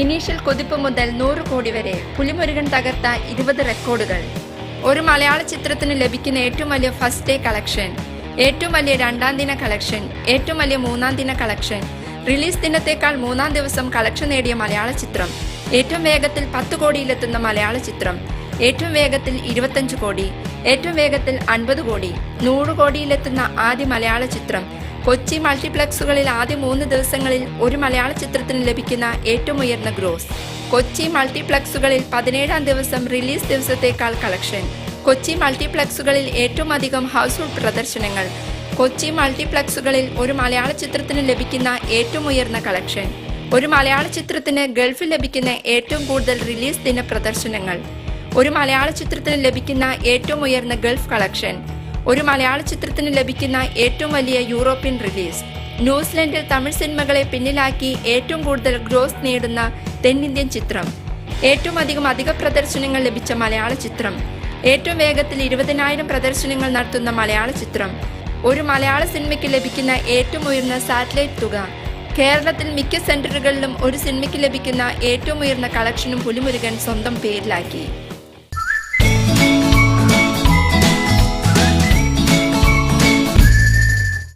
Initial കൊതിപ്പ് മുതൽ നൂറ് കോടി വരെ പുലിമുരുകൻ തകർത്ത ഇരുപത് റെക്കോർഡുകൾ. ഒരു മലയാള ചിത്രത്തിന് ലഭിക്കുന്ന ഏറ്റവും വലിയ ഫസ്റ്റ് ഡേ കളക്ഷൻ ഏറ്റവും വലിയ രണ്ടാം ദിന കളക്ഷൻ ഏറ്റവും വലിയ മൂന്നാം ദിന കളക്ഷൻ റിലീസ് ദിനത്തേക്കാൾ മൂന്നാം ദിവസം കളക്ഷൻ നേടിയ മലയാള ചിത്രം ഏറ്റവും വേഗത്തിൽ പത്ത് കോടിയിലെത്തുന്ന മലയാള ചിത്രം ഏറ്റവും വേഗത്തിൽ ഇരുപത്തഞ്ച് കോടി ഏറ്റവും വേഗത്തിൽ അൻപത് കോടി നൂറ് കോടിയിലെത്തുന്ന ആദ്യ മലയാള ചിത്രം കൊച്ചി മൾട്ടിപ്ലക്സുകളിൽ ആദ്യ മൂന്ന് ദിവസങ്ങളിൽ ഒരു മലയാള ചിത്രത്തിന് ലഭിക്കുന്ന ഏറ്റവും ഉയർന്ന ഗ്രോസ്. കൊച്ചി മൾട്ടിപ്ലക്സുകളിൽ പതിനേഴാം ദിവസം റിലീസ് ദിവസത്തേക്കാൾ കളക്ഷൻ. കൊച്ചി മൾട്ടിപ്ലക്സുകളിൽ ഏറ്റവും അധികം ഹൗസ് പ്രദർശനങ്ങൾ. കൊച്ചി മൾട്ടിപ്ലക്സുകളിൽ ഒരു മലയാള ചിത്രത്തിന് ലഭിക്കുന്ന ഏറ്റവും ഉയർന്ന കളക്ഷൻ. ഒരു മലയാള ചിത്രത്തിന് ഗൾഫിൽ ലഭിക്കുന്ന ഏറ്റവും കൂടുതൽ റിലീസ് ദിന പ്രദർശനങ്ങൾ. ഒരു മലയാള ചിത്രത്തിന് ലഭിക്കുന്ന ഏറ്റവും ഉയർന്ന ഗൾഫ് കളക്ഷൻ. ഒരു മലയാള ചിത്രത്തിന് ലഭിക്കുന്ന ഏറ്റവും വലിയ യൂറോപ്യൻ റിലീസ്. ന്യൂസിലൻഡിൽ തമിഴ് സിനിമകളെ പിന്നിലാക്കി ഏറ്റവും കൂടുതൽ ഗ്രോസ് നേടുന്ന തെന്നിന്ത്യൻ ചിത്രം. ഏറ്റവും അധികം അധിക പ്രദർശനങ്ങൾ ലഭിച്ച മലയാള ചിത്രം. ഏറ്റവും വേഗത്തിൽ ഇരുപതിനായിരം പ്രദർശനങ്ങൾ നടത്തുന്ന മലയാള ചിത്രം. ഒരു മലയാള സിനിമയ്ക്ക് ലഭിക്കുന്ന ഏറ്റവും ഉയർന്ന സാറ്റലൈറ്റ് തുക. കേരളത്തിൽ മിക്ക സെന്ററുകളിലും ഒരു സിനിമയ്ക്ക് ലഭിക്കുന്ന ഏറ്റവും ഉയർന്ന കളക്ഷനും പുലിമുരുകൻ സ്വന്തം പേരിലാക്കി.